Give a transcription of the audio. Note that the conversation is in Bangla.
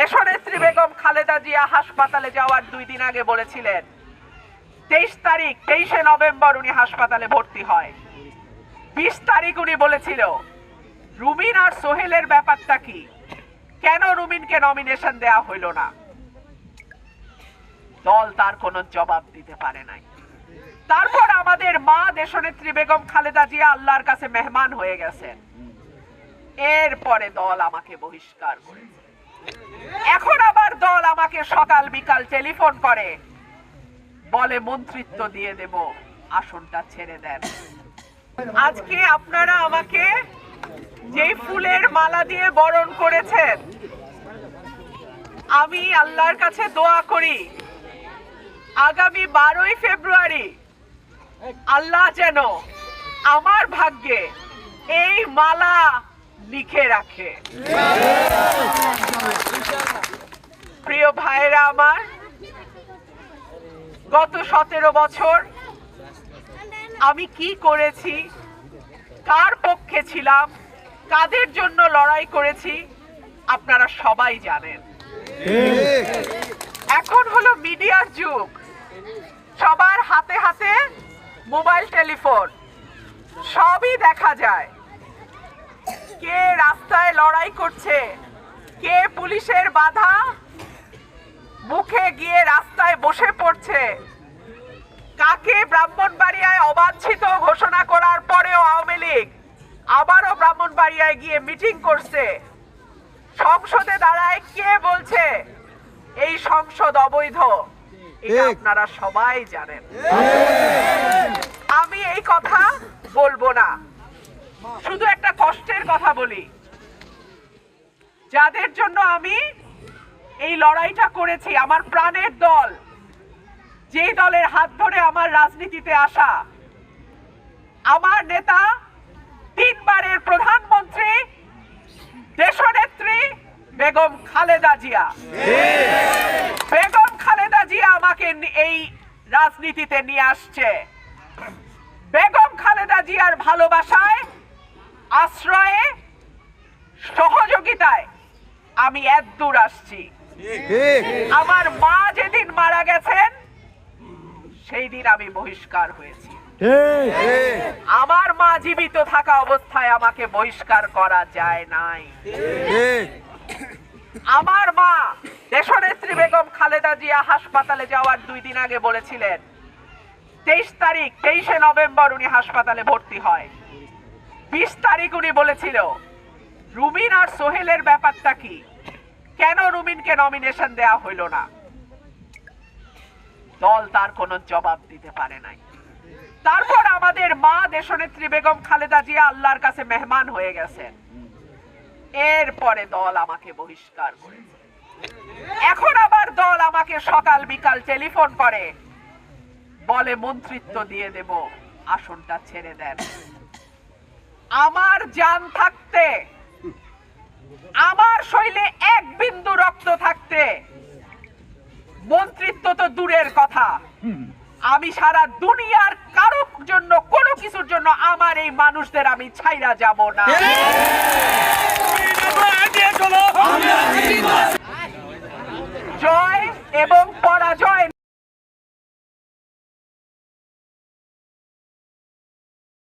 দেশনেত্রী বেগম খালেদা জিয়া হাসপাতালে যাওয়ার দুই দিন আগে বলেছিলেন, তেইশ তারিখ, তেইশে নভেম্বর উনি হাসপাতালে ভর্তি হয়। বিশ তারিখ উনি বলেছিল রুমিন আর সোহেলের ব্যাপারটা কি? কেন রুমিনকে নমিনেশন দেয়া হইল না? দল তার কোনো জবাব দিতে পারে নাই। তারপর আমাদের মা দেশনেত্রী বেগম খালেদা জিয়া আল্লাহর কাছে মেহমান হয়ে গেছেন। এরপরে দল আমাকে বহিষ্কার করেছে। এখন আবার দল আমাকে সকাল বিকাল টেলিফোন করে। বলে মন্ত্রিত্ব দিয়ে দেব, আসনটা ছেড়ে দেন। আজকে আপনারা আমাকে যে ফুলের মালা দিয়ে বরণ করেছেন, আমি আল্লাহর কাছে দোয়া করি, আগামী বারোই ফেব্রুয়ারি আল্লাহ যেন আমার ভাগ্যে এই মালা লিখে রাখে। আমার। গত সতেরো বছর আমি কি করেছি? কার পক্ষে ছিলাম? কাদের জন্য লড়াই করেছি? আপনারা সবাই জানেন। এখন হলো মিডিয়ার যুগ। সবার হাতে হাতে মোবাইল, টেলিফোন। সবই দেখা যায়। কে রাস্তায় লড়াই করছে? কে পুলিশের বাধা মুখে গিয়ে রাস্তায় বসে পড়ছে। কাকে ব্রাহ্মণবাড়িয়ায় অবাঞ্ছিত ঘোষণা করার পরেও আওয়ামী লীগ আবারও ব্রাহ্মণবাড়িয়ায় গিয়ে মিটিং করছে। সংসদে দাঁড়ায় কে বলছে? এই সংসদ অবৈধ। এটা আপনারা সবাই জানেন। আমি এই কথা বলব না। শুধু একটা কষ্টের কথা বলি। যাদের জন্য আমি এই লড়াইটা করেছি আমার প্রাণের দল। যেই দলের হাত ধরে আমার রাজনীতিতে আসা, আমার নেতা, তিনবারের প্রধানমন্ত্রী, দেশনেত্রী বেগম খালেদা জিয়া। বেগম খালেদা জিয়া আমাকে এই রাজনীতিতে নিয়ে আসছে। বেগম খালেদা জিয়ার ভালোবাসায়, আশ্রয়ে, সহযোগিতায় আমি এত দূর আসছি। আমার মা যেদিন মারা গেছেন, সেই দিন আমি বহিষ্কার হয়েছি। আমার মা জীবিত থাকা অবস্থায় আমাকে বহিষ্কার করা যায় নাই। আমার মা দেশনেত্রী বেগম খালেদা জিয়া হাসপাতালে যাওয়ার দুই দিন আগে বলেছিলেন, তেইশ তারিখ, তেইশে নভেম্বর উনি হাসপাতালে ভর্তি হয়। বিশ তারিখ উনি বলেছিল, রুমিন আর সোহেলের ব্যাপারটা কি? কেন রুমিনকে নমিনেশন দেয়া হইল না? দল তার কোনো জবাব দিতে পারে নাই। তারপর আমাদের মা দেশনেত্রী বেগম খালেদা জিয়া আল্লাহর কাছে মেহমান হয়ে গেছেন। এরপরে দল আমাকে বহিষ্কার করেছে। এখন আবার দল আমাকে সকাল বিকাল টেলিফোন করে, বলে মন্ত্রিত্ব দিয়ে দেব, আসনটা ছেড়ে দেন। আমার জান থাকতে আমার শৈলে এক বিন্দু রক্ত থাকতে মন্ত্রিত্ব তো দূরের কথা। আমি সারা দুনিয়ার কারোর জন্য কোনো কিছুর জন্য আমার এই মানুষদের আমি ছাইরা যাব না। জয় এবং পরাজয়।